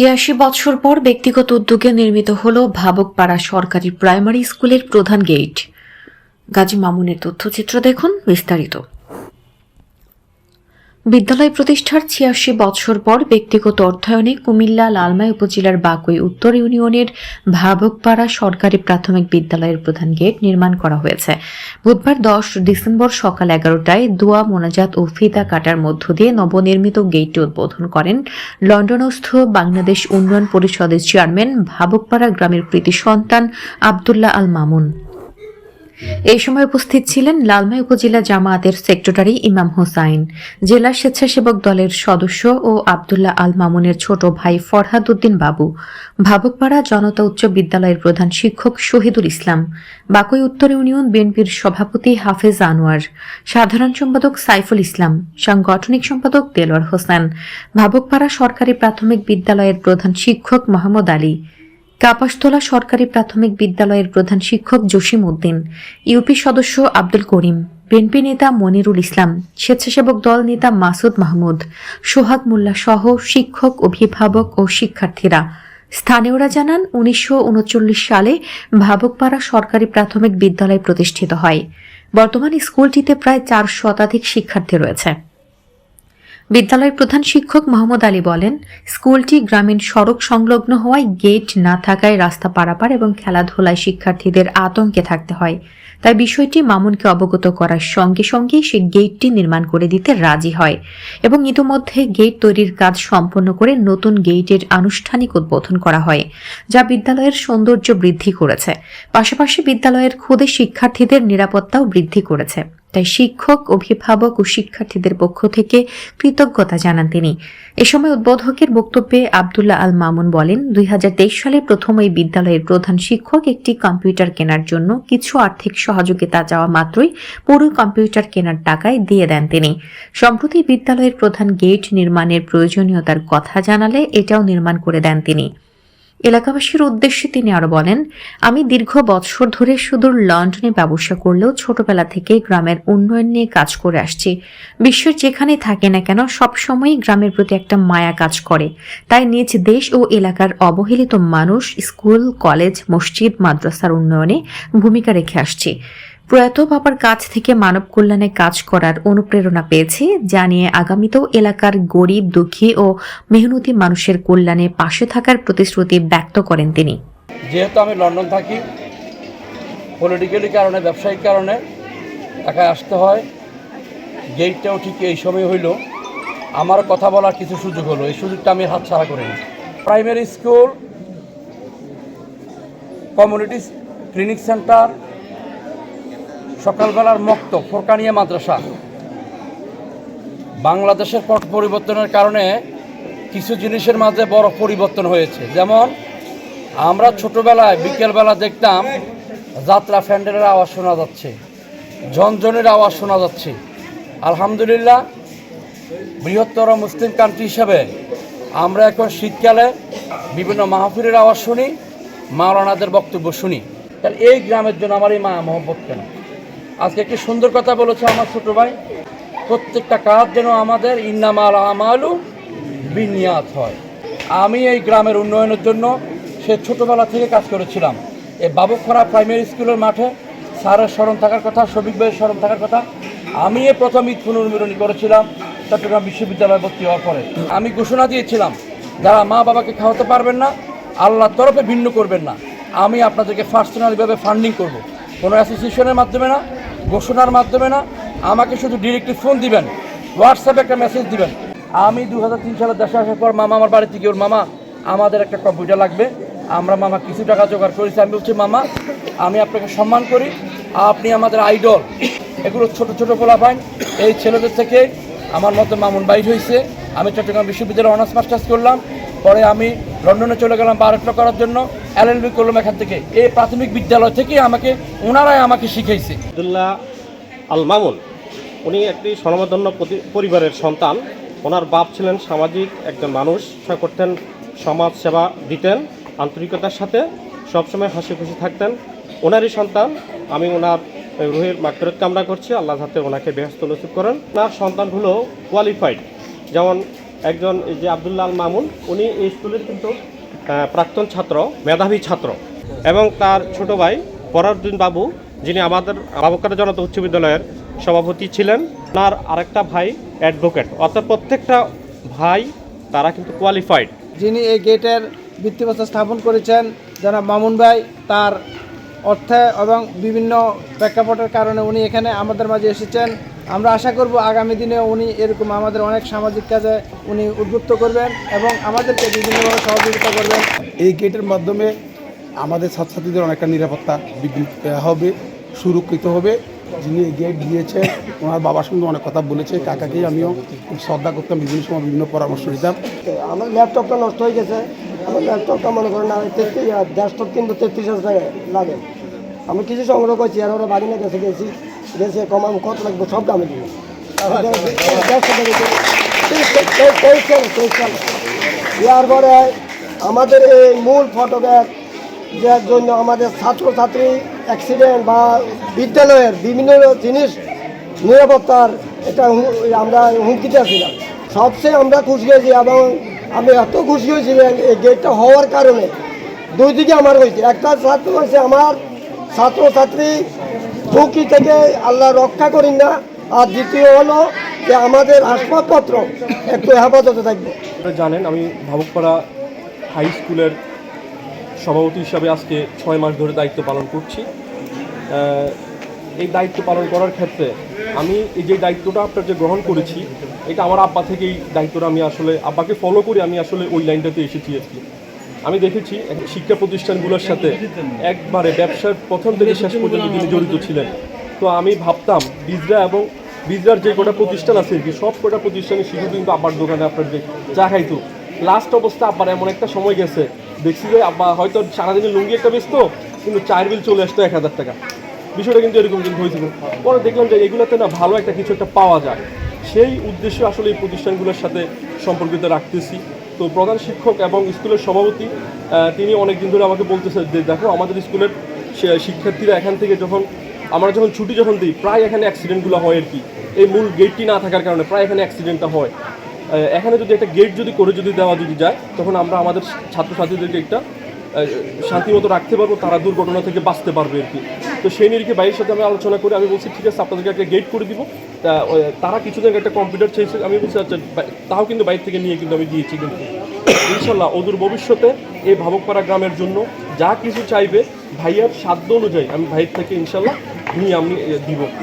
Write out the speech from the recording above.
ছিয়াশি বছর পর ব্যক্তিগত উদ্যোগে নির্মিত হল ভাবকপাড়া সরকারি প্রাইমারি স্কুলের প্রধান গেট। গাজী মামুনের তথ্যচিত্র দেখুন বিস্তারিত। বিদ্যালয় প্রতিষ্ঠার ছিয়াশি বছর পর ব্যক্তিগত অর্থায়নে কুমিল্লা লালমাই উপজেলার বাকুই উত্তর ইউনিয়নের ভাবকপাড়া সরকারি প্রাথমিক বিদ্যালয়ের প্রধান গেট নির্মাণ করা হয়েছে। বুধবার দশ ডিসেম্বর সকাল এগারোটায় দোয়া, মোনাজাত ও ফিতা কাটার মধ্য দিয়ে নবনির্মিত গেটটি উদ্বোধন করেন লন্ডনস্থ বাংলাদেশ উন্নয়ন পরিষদের চেয়ারম্যান, ভাবকপাড়া গ্রামের প্রীতি সন্তান আবদুল্লাহ আল মামুন এই সময় উপস্থিত ছিলেন লালমাই উপজেলা জামায়াতের সেক্রেটারি ইমাম হোসাইন, জেলা স্বেচ্ছাসেবক দলের সদস্য ও আবদুল্লাহ আল মামুনের ছোট ভাই ফরহাদ উদ্দিন বাবু, ভাবকপাড়া জনতা উচ্চ বিদ্যালয়ের প্রধান শিক্ষক শহীদুল ইসলাম, বাকুই উত্তর ইউনিয়ন বিএনপির সভাপতি হাফেজ আনোয়ার, সাধারণ সম্পাদক সাইফুল ইসলাম, সাংগঠনিক সম্পাদক দেলোয়ার হোসেন, ভাবকপাড়া সরকারি প্রাথমিক বিদ্যালয়ের প্রধান শিক্ষক মোহাম্মদ আলী কাপাসতলা সরকারি প্রাথমিক বিদ্যালয়ের প্রধান শিক্ষক জসিম উদ্দিন, ইউপি সদস্য আব্দুল করিম, বিএনপি নেতা মনিরুল ইসলাম, স্বেচ্ছাসেবক দল নেতা মাসুদ মাহমুদ, সোহাগ মোল্লা সহ শিক্ষক, অভিভাবক ও শিক্ষার্থীরা। স্থানীয়রা জানান, উনিশশো উনচল্লিশ সালে ভাবকপাড়া সরকারি প্রাথমিক বিদ্যালয় প্রতিষ্ঠিত হয়। বর্তমানে স্কুলটিতে প্রায় চার শতাধিক শিক্ষার্থী রয়েছে। বিদ্যালয়ের প্রধান শিক্ষক মোহাম্মদ আলী বলেন, স্কুলটি গ্রামীণ সড়ক সংলগ্ন হওয়ায় গেট না থাকায় রাস্তা পারাপার এবং খেলাধুলায় শিক্ষার্থীদের আতঙ্কে থাকতে হয়। তাই বিষয়টি মামুনকে অবগত করার সঙ্গে সঙ্গে সে গেটটি নির্মাণ করে দিতে রাজি হয় এবং ইতোমধ্যে গেট তৈরির কাজ সম্পন্ন করে নতুন গেটের আনুষ্ঠানিক উদ্বোধন করা হয়, যা বিদ্যালয়ের সৌন্দর্য বৃদ্ধি করেছে। পাশাপাশি বিদ্যালয়ের খুদে শিক্ষার্থীদের নিরাপত্তাও বৃদ্ধি করেছে। তাই শিক্ষক, অভিভাবক ও শিক্ষার্থীদের পক্ষ থেকে কৃতজ্ঞতা জানান তিনি। এ সময় উদ্বোধকের বক্তব্যে আবদুল্লাহ আল মামুন বলেন, দুই হাজার তেইশ সালে প্রথম এই বিদ্যালয়ের প্রধান শিক্ষক একটি কম্পিউটার কেনার জন্য কিছু আর্থিক সহযোগিতা চাওয়া মাত্রই পুরো কম্পিউটার কেনার টাকায় দিয়ে দেন তিনি। সম্প্রতি বিদ্যালয়ের প্রধান গেট নির্মাণের প্রয়োজনীয়তার কথা জানালে এটাও নির্মাণ করে দেন তিনি। এলাকাবাসীর উদ্দেশ্যে তিনি আরও বলেন, আমি দীর্ঘ বছর ধরে সুদূর লন্ডনে ব্যবসা করলেও ছোটবেলা থেকে গ্রামের উন্নয়ন নিয়ে কাজ করে আসছি। বিশ্বের যেখানে থাকে না কেন সবসময়ই গ্রামের প্রতি একটা মায়া কাজ করে। তাই নিজ দেশ ও এলাকার অবহেলিত মানুষ স্কুল, কলেজ, মসজিদ, মাদ্রাসার উন্নয়নে ভূমিকা রেখে আসছি। প্রয়াত বাবার কাছ থেকে মানব কল্যাণে কাজ করার অনুপ্রেরণা পেয়েছি, যা নিয়ে আগামীতেও এলাকার গরিব, দুঃখী ও মেহনতি মানুষের কল্যাণে পাশে থাকার প্রতিশ্রুতি ব্যক্ত করেন তিনি। যেহেতু আমি লন্ডন থাকি পলিটিক্যালি কারণে, ব্যবসায়িক কারণে ঢাকায় আসতে হয়। গেটটাও ঠিক এই সময় হইল। আমার কথা বলার কিছু সুযোগ হলো, এই সুযোগটা আমি হাতছাড়া করিনি primary school community clinic centre সকালবেলার মক্ত, ফোরকানিয়া মাদ্রাসা। বাংলাদেশের পট পরিবর্তনের কারণে কিছু জিনিসের মাঝে বড় পরিবর্তন হয়েছে। যেমন, আমরা ছোটোবেলায় বিকেলবেলা দেখতাম যাত্রা ফ্যান্ডেলের আওয়াজ শোনা যাচ্ছে, ঝনঝনের আওয়াজ শোনা যাচ্ছে। আলহামদুলিল্লাহ, বৃহত্তর মুসলিম কান্ট্রি হিসাবে আমরা এখন শীতকালে বিভিন্ন মাহফিলের আওয়াজ শুনি, মাওলানাদের বক্তব্য শুনি। তাহলে এই গ্রামের জন্য আমার এই মা মহব্বত কেন? আজকে একটি সুন্দর কথা বলেছে আমার ছোট ভাই। প্রত্যেকটা কাজ যেন আমাদের ইন্নামাল আমালু বিনিয়াত হয়। আমি এই গ্রামের উন্নয়নের জন্য সে ছোটোবেলা থেকে কাজ করেছিলাম। এই বাবুখরা প্রাইমারি স্কুলের মাঠে স্যারের স্মরণ থাকার কথা, শফিক ভাইয়ের স্মরণ থাকার কথা, আমি প্রথম ঈদ পুনর্মিলনী করেছিলাম, চট্টগ্রাম বিশ্ববিদ্যালয়ে ভর্তি হওয়ার পরে। আমি ঘোষণা দিয়েছিলাম, যারা মা বাবাকে খাওয়াতে পারবেন না, আল্লাহর তরফে ভিন্ন করবেন না। আমি আপনাদেরকে পার্সোনালিভাবে ফান্ডিং করব। কোনো অ্যাসোসিয়েশনের মাধ্যমে না ঘোষণার মাধ্যমে না, আমাকে শুধু ডিরেক্টলি ফোন দিবেন হোয়াটসঅ্যাপে একটা মেসেজ দিবেন। আমি দু হাজার তিন সালে দেশে আসার পর মামা আমার বাড়ি থেকে ওর মামা, আমাদের একটা কম্পিউটার লাগবে। আমরা মামা কিছু টাকা জোগাড় করেছি। আমি বলছি, মামা, আমি আপনাকে সম্মান করি। আপনি আমাদের আইডল এগুলো ছোট ছোট পোলাপাইন। এই ছেলেদের থেকে আমার মতো মামুন বাইর হয়েছে। আমি চট্টগ্রাম বিশ্ববিদ্যালয়ে অনার্স মাস্টার্স করলাম। পরে আমি লন্ডনে চলে গেলাম বারোটা করার জন্য। এলএলবি করলাম এখান থেকে এই প্রাথমিক বিদ্যালয় থেকে আমাকে, ওনারাই আমাকে শিখাইছে। আবদুল্লাহ আল মামুন উনি একটি স্বনামধন্য পরিবারের সন্তান। ওনার বাপ ছিলেন সামাজিক একজন মানুষ করতেন, সমাজ সেবা দিতেন, আন্তরিকতার সাথে সবসময় হাসি খুশি থাকতেন। ওনারই সন্তান, আমি ওনার রুহের মাকফেরত কামনা করছি, আল্লাহ হাতে ওনাকে বেহস্ত নসিব করেন। ওনার সন্তানগুলো কোয়ালিফাইড যেমন একজন যে আবদুল্লাহ আল মামুন উনি এই স্কুলের কিন্তু প্রাক্তন ছাত্র, মেধাবী ছাত্র এবং তার ছোট ভাই পরারুদ্দিন বাবু, যিনি আমাদের বাবুকার জনতা উচ্চ বিদ্যালয়ের সভাপতি ছিলেন। তার আরেকটা ভাই অ্যাডভোকেট অর্থাৎ প্রত্যেকটা ভাই, তারা কিন্তু কোয়ালিফাইড যিনি এই গেটের ভিত্তিপ্রস্তর স্থাপন করেছেন যারা মামুন ভাই, তার অর্থে এবং বিভিন্ন প্রেক্ষাপটের কারণে উনি এখানে আমাদের মাঝে এসেছেন। আমরা আশা করব আগামী দিনে উনি এরকম আমাদের অনেক সামাজিক কাজে উনি উদ্বুদ্ধ করবেন এবং আমাদেরকে বিভিন্নভাবে সহযোগিতা করবেন। এই গেটের মাধ্যমে আমাদের ছাত্রছাত্রীদের অনেকটা নিরাপত্তা বৃদ্ধি হবে সুরক্ষিত হবে। যিনি এই গেট দিয়েছেন ওনার বাবার সঙ্গে অনেক কথা বলেছে কাকাকেই আমিও খুব শ্রদ্ধা করতাম বিভিন্ন সময় বিভিন্ন পরামর্শ দিতাম। আমার ল্যাপটপটা নষ্ট হয়ে গেছে। আমার ল্যাপটপটা মনে করেন না তেত্রিশ ডেস্কটপ কিন্তু তেত্রিশ হাজার টাকা লাগে। আমি কিছু সংগ্রহ করছি আর ওরা বাড়ি না গেছে গেছি। গেছে কম, আমি কত লাগবে, সব দামে দিব। দেওয়ার পরে আমাদের এই মূল ফটোগ্রাফ দেওয়ার জন্য আমাদের ছাত্রছাত্রী অ্যাক্সিডেন্ট বা বিদ্যালয়ের বিভিন্ন জিনিস, নিরাপত্তার এটা আমরা হুমকিতে আছিলাম। সবচেয়ে আমরা খুশি হয়েছি এবং আমি এত খুশি হয়েছিলাম এই গেটটা হওয়ার কারণে দুই দিকে আমার হয়েছে। একটা ছাত্র হয়েছে আমার ছাত্রছাত্রী ঝুঁকি থেকে আল্লাহ রক্ষা করি না। আর দ্বিতীয় হলো যে আমাদের আসবাবপত্র একটু হেফাজতে থাকবে। জানেন, আমি ভাবুকপাড়া হাই স্কুলের সভাপতি হিসাবে আজকে ছয় মাস ধরে দায়িত্ব পালন করছি। এই দায়িত্ব পালন করার ক্ষেত্রে আমি এই যে দায়িত্বটা আপনার যে গ্রহণ করেছি, এটা আমার আব্বা থেকেই দায়িত্বটা আমি আসলে, আব্বাকে ফলো করে আমি আসলে ওই লাইনটাতে এসেছি আর কি। আমি দেখেছি শিক্ষা প্রতিষ্ঠানগুলোর সাথে একবারে ব্যবসার প্রথম থেকে শেষ পর্যন্ত তিনি জড়িত ছিলেন। তো আমি ভাবতাম, বিজরা এবং বিজরার যে কটা প্রতিষ্ঠান আছে কি, সব কটা প্রতিষ্ঠানে শিশু কিন্তু আব্বার দোকানে আপনার যে চা খাইতো। লাস্ট অবস্থা আব্বার এমন একটা সময় গেছে। দেখছি যে আব্বা হয়তো সারাদিনে লুঙ্গি একটা বেচতো, কিন্তু চায়ের বিল চলে আসতো এক হাজার টাকা। বিষয়টা কিন্তু এরকম কিন্তু হয়েছিল। পরে দেখলাম যে এগুলোতে না ভালো একটা কিছু একটা পাওয়া যায়। সেই উদ্দেশ্যে আসলে এই প্রতিষ্ঠানগুলোর সাথে সম্পর্কিত রাখতেছি। তো প্রধান শিক্ষক এবং স্কুলের সভাপতি তিনি অনেক দিন ধরে আমাকে বলতেছে যে, দেখো, আমাদের স্কুলের শিক্ষার্থীরা এখান থেকে যখন, আমরা যখন ছুটি যখন দিই, প্রায় এখানে অ্যাক্সিডেন্টগুলো হয় আর কি। এই মূল গেটটি না থাকার কারণে প্রায় এখানে অ্যাক্সিডেন্টটা হয়। এখানে যদি একটা গেট যদি করে যদি দেওয়া যদি যায়, তখন আমরা আমাদের ছাত্রছাত্রীদেরকে একটা শান্তিমতো রাখতে পারব, তারা দুর্ঘটনা থেকে বাঁচতে পারবে আর কি। তো সেই নিরিখে বাইরের সাথে আমি আলোচনা করে আমি বলছি, ঠিক আছে, আপনাদেরকে একটা গেট করে দিব। তা তারা কিছুদিন আগে একটা কম্পিউটার চেয়েছে আমি বলছি আচ্ছা তাও কিন্তু বাইরে থেকে নিয়ে কিন্তু আমি দিয়েছি কিন্তু। ইনশাল্লাহ ওদূর ভবিষ্যতে এই ভাবকপাড়া গ্রামের জন্য যা কিছু চাইবে, ভাইয়ার সাধ্য অনুযায়ী আমি ভাইয়ের থেকে ইনশাল্লাহ নিয়ে আমি দিব।